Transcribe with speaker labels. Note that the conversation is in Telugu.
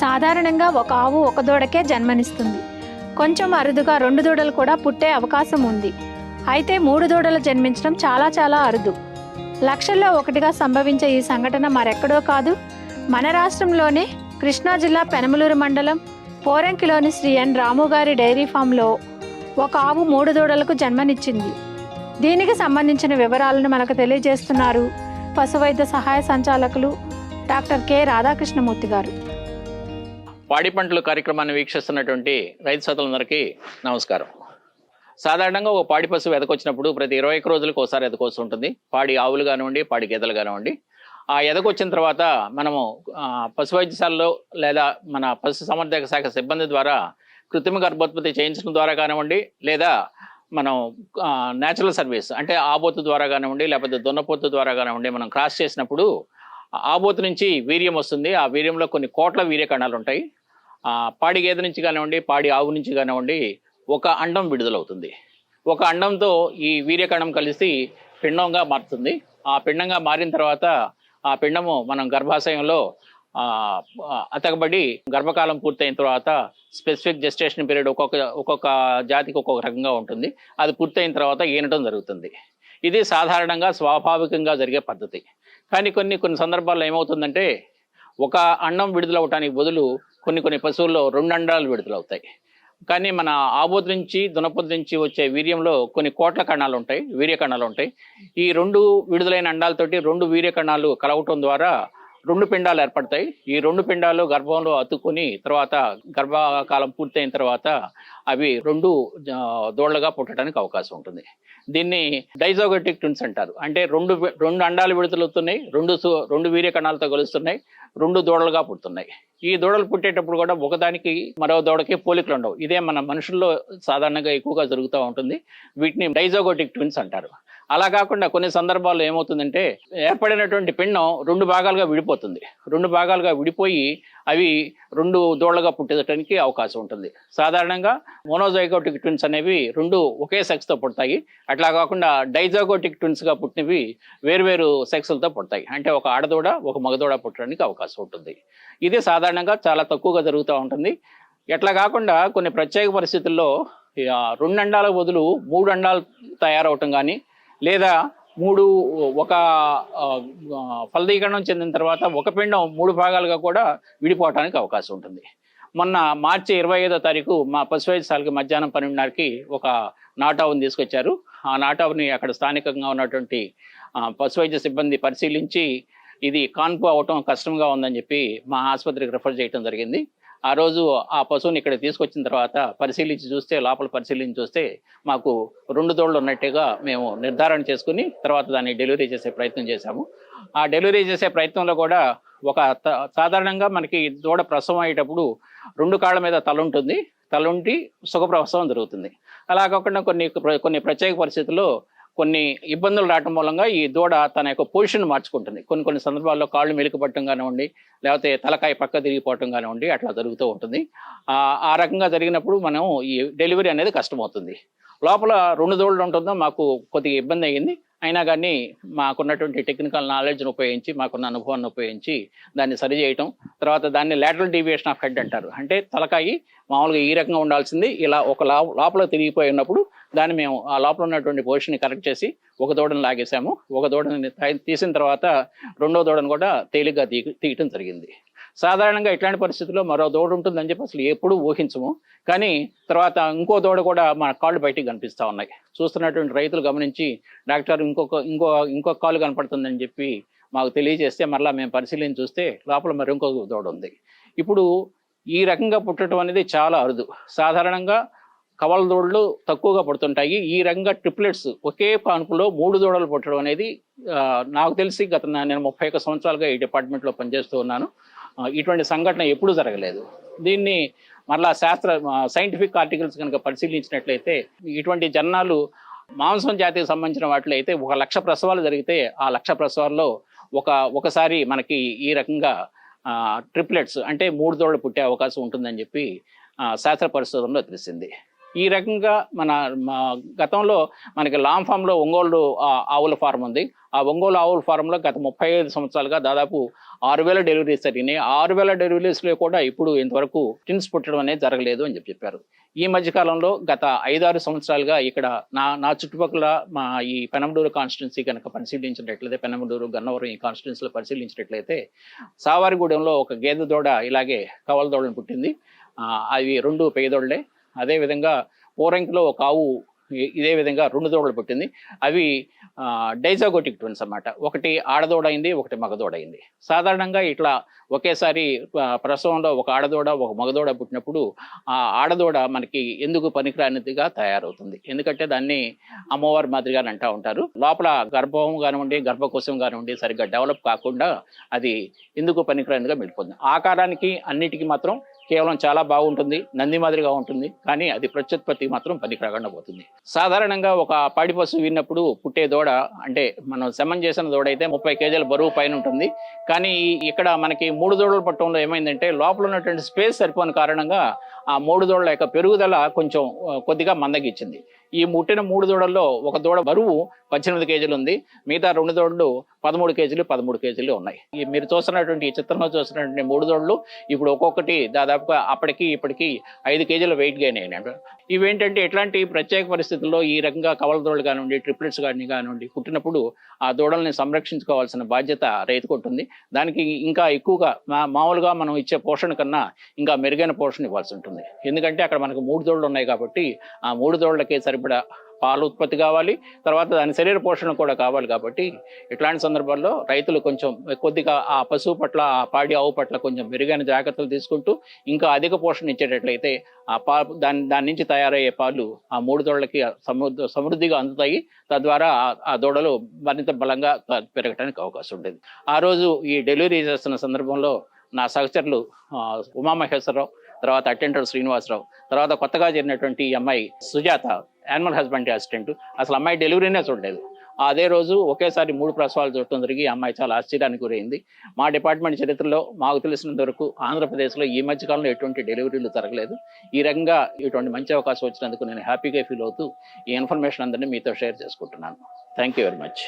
Speaker 1: సాధారణంగా ఒక ఆవు ఒక దూడకే జన్మనిస్తుంది. కొంచెం అరుదుగా రెండు దూడలు కూడా పుట్టే అవకాశం ఉంది. అయితే మూడు దూడలు జన్మించడం చాలా చాలా అరుదు. లక్షల్లో ఒకటిగా సంభవించే ఈ సంఘటన మరెక్కడో కాదు. మన రాష్ట్రంలోనే కృష్ణా జిల్లా పెనమలూరు మండలం పోరంకిలోని శ్రీ ఎన్ రాము గారి డైరీ ఫామ్లో ఒక ఆవు మూడు దూడలకు జన్మనిచ్చింది. దీనికి సంబంధించిన వివరాలను మనకు తెలియజేస్తున్నారు పశువైద్య సహాయ సంచాలకులు డాక్టర్ కె రాధాకృష్ణమూర్తి గారు.
Speaker 2: పాడి పంటలు కార్యక్రమాన్ని వీక్షిస్తున్నటువంటి రైతు సోదరులందరికీ నమస్కారం. సాధారణంగా ఒక పాడి పశువు ఎదకొచ్చినప్పుడు ప్రతి ఇరవై ఒక్క రోజులకు ఒకసారి ఎదకొస్తుంటుంది పాడి ఆవులు కానివ్వండి పాడి గేదెలు కానివ్వండి. ఆ ఎదకొచ్చిన తర్వాత మనము పశు వైద్యశాలలో లేదా మన పశు సమర్థక శాఖ సిబ్బంది ద్వారా కృత్రిమ గర్భోత్పత్తి చేయించడం ద్వారా కానివ్వండి లేదా మనం న్యాచురల్ సర్వీస్ అంటే ఆబోతు ద్వారా కానివ్వండి లేకపోతే దున్నపోతు ద్వారా కానివ్వండి మనం క్రాస్ చేసినప్పుడు ఆబోతు నుంచి వీర్యం వస్తుంది. ఆ వీర్యంలో కొన్ని కోట్ల వీర్య కణాలు ఉంటాయి పాడి గేదె నుంచి కానివ్వండి పాడి ఆవు నుంచి కానివ్వండి ఒక అండం విడుదలవుతుంది. ఒక అండంతో ఈ వీర్యకణం కలిసి పిండంగా మారుతుంది. ఆ పిండంగా మారిన తర్వాత ఆ పిండము మనం గర్భాశయంలో అతకబడి గర్భకాలం పూర్తయిన తర్వాత స్పెసిఫిక్ జెస్టేషన్ పీరియడ్ ఒక్కొక్క ఒక్కొక్క జాతికి ఒక్కొక్క రకంగా ఉంటుంది. అది పూర్తయిన తర్వాత ఈనటం జరుగుతుంది. ఇది సాధారణంగా స్వాభావికంగా జరిగే పద్ధతి. కానీ కొన్ని కొన్ని సందర్భాల్లో ఏమవుతుందంటే ఒక అండం విడుదలవటానికి బదులు కొన్ని కొన్ని పశువుల్లో రెండు అండాలు విడుదలవుతాయి. కానీ మన ఆబోతు నుంచి దునపోతు నుంచి వచ్చే వీర్యంలో కొన్ని కోట్ల కణాలు ఉంటాయి వీర్య కణాలు ఉంటాయి. ఈ రెండు విడుదలైన అండాలతోటి రెండు వీర్య కణాలు కలవటం ద్వారా రెండు పిండాలు ఏర్పడతాయి. ఈ రెండు పిండాలు గర్భంలో అతుక్కుని తర్వాత గర్భకాలం పూర్తయిన తర్వాత అవి రెండు దోళ్ళగా దూడలుగా పుట్టడానికి అవకాశం ఉంటుంది. దీన్ని డైజోగటిక్ ట్విన్స్ అంటారు. అంటే రెండు రెండు అండాలు విడుదలవుతున్నాయి రెండు సు- రెండు వీర్య కణాలతో కలుస్తున్నాయి రెండు దూడలుగా పుడుతున్నాయి. ఈ దూడలు పుట్టేటప్పుడు కూడా ఒకదానికి మరో దూడకి పోలికలు ఉండవు. ఇదే మన మనుషుల్లో సాధారణంగా ఎక్కువగా జరుగుతూ ఉంటుంది. వీటిని డైజోగోటిక్ ట్విన్స్ అంటారు. అలా కాకుండా కొన్ని సందర్భాల్లో ఏమవుతుందంటే ఏర్పడినటువంటి పిండం రెండు భాగాలుగా విడిపోతుంది. రెండు భాగాలుగా విడిపోయి అవి రెండు దూడలుగా పుట్టడానికి అవకాశం ఉంటుంది. సాధారణంగా మోనోజైగోటిక్ ట్విన్స్ అనేవి రెండు ఒకే సెక్స్తో పుడతాయి. అట్లా కాకుండా డైజాగోటిక్ ట్విన్స్గా పుట్టినవి వేరువేరు సెక్స్లతో పుడతాయి. అంటే ఒక ఆడదూడ ఒక మగదూడ పుట్టడానికి అవకాశం ఉంటుంది. ఇది సాధారణంగా చాలా తక్కువగా జరుగుతూ ఉంటుంది. ఎట్లా కాకుండా కొన్ని ప్రత్యేక పరిస్థితుల్లో రెండు అండాల బదులు మూడు అండాలు తయారవటం కానీ లేదా మూడు ఒక ఫలదీకరణం చెందిన తర్వాత ఒక పిండం మూడు భాగాలుగా కూడా విడిపోవటానికి అవకాశం ఉంటుంది. మొన్న మార్చి ఇరవై ఐదో తారీఖు మా పశువైద్యశాలకి మధ్యాహ్నం పన్నెండున్నరకి ఒక నాటావుని తీసుకొచ్చారు. ఆ నాటావుని అక్కడ స్థానికంగా ఉన్నటువంటి పశువైద్య సిబ్బంది పరిశీలించి ఇది కాన్పు అవటం కష్టంగా ఉందని చెప్పి మా ఆసుపత్రికి రిఫర్ చేయడం జరిగింది. ఆ రోజు ఆ పశువుని ఇక్కడ తీసుకొచ్చిన తర్వాత పరిశీలించి చూస్తే లోపల పరిశీలించి చూస్తే మాకు రెండు తోళ్ళు ఉన్నట్టుగా మేము నిర్ధారణ చేసుకుని తర్వాత దాన్ని డెలివరీ చేసే ప్రయత్నం చేశాము. ఆ డెలివరీ చేసే ప్రయత్నంలో కూడా ఒక త- సాధారణంగా మనకి దూడ ప్రసవం అయ్యేటప్పుడు రెండు కాళ్ళ మీద తల ఉంటుంది. తల ఉండి సుఖప్రసవం జరుగుతుంది. అలా కాకుండా కొన్ని కొన్ని ప్రత్యేక పరిస్థితుల్లో కొన్ని ఇబ్బందులు రావటం మూలంగా ఈ దూడ తన యొక్క పొజిషన్ మార్చుకుంటుంది. కొన్ని కొన్ని సందర్భాల్లో కాళ్ళు మెలికపట్టడం కానివ్వండి లేకపోతే తలకాయ పక్క తిరిగిపోవటం కానివ్వండి అట్లా జరుగుతూ ఉంటుంది. ఆ ఆ రకంగా జరిగినప్పుడు మనం ఈ డెలివరీ అనేది కష్టమవుతుంది. లోపల రెండు దూడలు ఉంటుందో మాకు కొద్దిగా ఇబ్బంది అయ్యింది. అయినా కానీ మాకున్నటువంటి టెక్నికల్ నాలెడ్జ్ని ఉపయోగించి మాకున్న అనుభవాన్ని ఉపయోగించి దాన్ని సరిచేయటం తర్వాత దాన్ని లాటరల్ డీవియేషన్ ఆఫ్ హెడ్ అంటారు. అంటే తలకాయి మామూలుగా ఈ రకంగా ఉండాల్సింది. ఇలా ఒక లోపల తిరిగిపోయి ఉన్నప్పుడు దాన్ని మేము ఆ లోపల ఉన్నటువంటి పొజిషన్ని కరెక్ట్ చేసి ఒక దూడను లాగేసాము. ఒక దూడని తీసిన తర్వాత రెండో దూడను కూడా తేలిగ్గా తీ తీయటం జరిగింది. సాధారణంగా ఇట్లాంటి పరిస్థితుల్లో మరో దూడ ఉంటుందని చెప్పి అసలు ఎప్పుడూ ఊహించము. కానీ తర్వాత ఇంకో దూడ కూడా మన కాళ్ళు బయటికి కనిపిస్తూ ఉన్నాయి. చూస్తున్నటువంటి రైతులు గమనించి డాక్టర్ ఇంకొక ఇంకో ఇంకొక కాలు కనపడుతుందని చెప్పి మాకు తెలియజేస్తే మరలా మేము పరిశీలించి చూస్తే లోపల మరి ఇంకో దూడ ఉంది. ఇప్పుడు ఈ రకంగా పుట్టడం అనేది చాలా అరుదు. సాధారణంగా కవల దూడలు తక్కువగా పడుతుంటాయి. ఈ రకంగా ట్రిప్లెట్స్ ఒకే కాన్పులో మూడు దూడలు పుట్టడం అనేది నాకు తెలిసి గత నేను ముప్పై ఒక్క సంవత్సరాలుగా ఈ డిపార్ట్మెంట్లో పనిచేస్తూ ఉన్నాను. ఇటువంటి సంఘటన ఎప్పుడూ జరగలేదు. దీన్ని మరలా శాస్త్ర సైంటిఫిక్ ఆర్టికల్స్ కనుక పరిశీలించినట్లయితే ఇటువంటి జన్నాలు మాంసం జాతికి సంబంధించిన వాటిలో అయితే ఒక లక్ష ప్రసవాలు జరిగితే ఆ లక్ష ప్రసవాల్లో ఒక ఒకసారి మనకి ఈ రకంగా ట్రిప్లెట్స్ అంటే మూడు దోళ్ళు పుట్టే అవకాశం ఉంటుందని చెప్పి శాస్త్ర పరిశోధనలో తెలిసింది. ఈ రకంగా మన మా గతంలో మనకి లాంగ్ ఫామ్లో ఒంగోలు ఆవుల ఫారం ఉంది. ఆ ఒంగోలు ఆవుల ఫారంలో గత ముప్పై ఐదు సంవత్సరాలుగా దాదాపు ఆరు వేల డెలివరీస్ జరిగినాయి. ఆరు వేల డెలివరీస్లో కూడా ఇప్పుడు ఇంతవరకు టిన్స్ పుట్టడం అనేది జరగలేదు అని చెప్పి చెప్పారు. ఈ మధ్యకాలంలో గత ఐదారు సంవత్సరాలుగా ఇక్కడ నా నా చుట్టుపక్కల మా ఈ పెనమడూరు కాన్స్టిట్యున్సీ కనుక పరిశీలించినట్లయితే పెనమడూరు గన్నవరం ఈ కాన్స్టిట్యున్సీలో పరిశీలించినట్లయితే సావారిగూడెంలో ఒక గేదె దూడ ఇలాగే కవల దూడని పుట్టింది అవి రెండు పేదోళ్ళే అదేవిధంగా పోరంకిలో ఒక ఆవు ఇదే విధంగా రెండు దూడలు పుట్టింది. అవి డైజాగోటిక్ ట్విన్స్ అన్నమాట. ఒకటి ఆడదూడ అయింది ఒకటి మగదూడ అయింది సాధారణంగా ఇట్లా ఒకేసారి ప్రసవంలో ఒక ఆడదూడ ఒక మగదూడ పుట్టినప్పుడు ఆ ఆడదూడ మనకి ఎందుకు పనికిరానిదిగా తయారవుతుంది. ఎందుకంటే దాన్ని అమ్మవారి మాదిరిగా అని అంటూ ఉంటారు. లోపల గర్భం కానివ్వండి గర్భకోశం కానివ్వండి సరిగ్గా డెవలప్ కాకుండా అది ఎందుకు పనికిరానిదిగా మిగిలిపోతుంది. ఆకారానికి అన్నిటికీ మాత్రం కేవలం చాలా బాగుంటుంది నంది మాదిరిగా ఉంటుంది. కానీ అది ప్రత్యుత్పత్తి మాత్రం పనికిరాకుండా పోతుంది. సాధారణంగా ఒక పాడి పశువు విన్నప్పుడు పుట్టే దూడ అంటే మనం శమం చేసిన దూడ అయితే ముప్పై కేజీల బరువు పైన ఉంటుంది. కానీ ఇక్కడ మనకి మూడు దూడలు పట్టంలో ఏమైందంటే లోపల ఉన్నటువంటి స్పేస్ సరిపోని కారణంగా ఆ మూడు దూడల యొక్క పెరుగుదల కొంచెం కొద్దిగా మందగిచ్చింది ఈ ముట్టిన మూడు దూడల్లో ఒక దూడ బరువు పద్దెనిమిది కేజీలు ఉంది. మిగతా రెండు దూడలు పదమూడు కేజీలు పదమూడు కేజీలు ఉన్నాయి. ఈ మీరు చూస్తున్నటువంటి ఈ చిత్రంలో చూస్తున్నటువంటి మూడు దూడలు ఇప్పుడు ఒక్కొక్కటి దాదాపుగా అప్పటికి ఇప్పటికి ఐదు కేజీల వెయిట్ గెయిన్ అయినాడు ఇవేంటంటే ఎట్లాంటి ప్రత్యేక పరిస్థితుల్లో ఈ రకంగా కవల దూడలు కానివ్వండి ట్రిప్లెట్స్ కానీ కానివ్వండి పుట్టినప్పుడు ఆ దూడల్ని సంరక్షించుకోవాల్సిన బాధ్యత రైతుకు ఉంటుంది దానికి ఇంకా ఎక్కువగా మామూలుగా మనం ఇచ్చే పోషణ కన్నా ఇంకా మెరుగైన పోషణ ఇవ్వాల్సి ఉంటుంది. ఎందుకంటే అక్కడ మనకు మూడు దూడలు ఉన్నాయి కాబట్టి ఆ మూడు దూడలకే ఇప్పుడు పాలు ఉత్పత్తి కావాలి తర్వాత దాని శరీర పోషణ కూడా కావాలి కాబట్టి ఇట్లాంటి సందర్భాల్లో రైతులు కొంచెం కొద్దిగా ఆ పశువు పట్ల ఆ పాడి ఆవు పట్ల కొంచెం మెరుగైన జాగ్రత్తలు తీసుకుంటూ ఇంకా అధిక పోషణ ఇచ్చేటట్లయితే ఆ పా దాని దాని నుంచి తయారయ్యే పాలు ఆ మూడు దూడలకి సమృద్ధి సమృద్ధిగా అందుతాయి. తద్వారా ఆ- దూడలు మరింత బలంగా పెరగటానికి పెరగడానికి అవకాశం ఉంటుంది. ఆ రోజు ఈ డెలివరీ చేస్తున్న సందర్భంలో నా సహచరులు ఉమామహేశ్వరరావు తర్వాత అటెండర్ శ్రీనివాసరావు తర్వాత కొత్తగా చేరినటువంటి ఈ అమ్మాయి సుజాత యానిమల్ హస్బెండరీ అసిస్టెంట్ అసలు అమ్మాయి డెలివరీనే చూడలేదు. అదే రోజు ఒకేసారి మూడు ప్రసవాలు చూడటం జరిగి అమ్మాయి చాలా ఆశ్చర్యానికి గురైంది. మా డిపార్ట్మెంట్ చరిత్రలో మాకు తెలిసినంత వరకు ఆంధ్రప్రదేశ్లో ఈ మధ్యకాలంలో ఎటువంటి డెలివరీలు జరగలేదు. ఈ రకంగా ఇటువంటి మంచి అవకాశం వచ్చినందుకు నేను హ్యాపీగా ఫీల్ అవుతూ ఈ ఇన్ఫర్మేషన్ అందరినీ మీతో షేర్ చేసుకుంటున్నాను. Thank you very much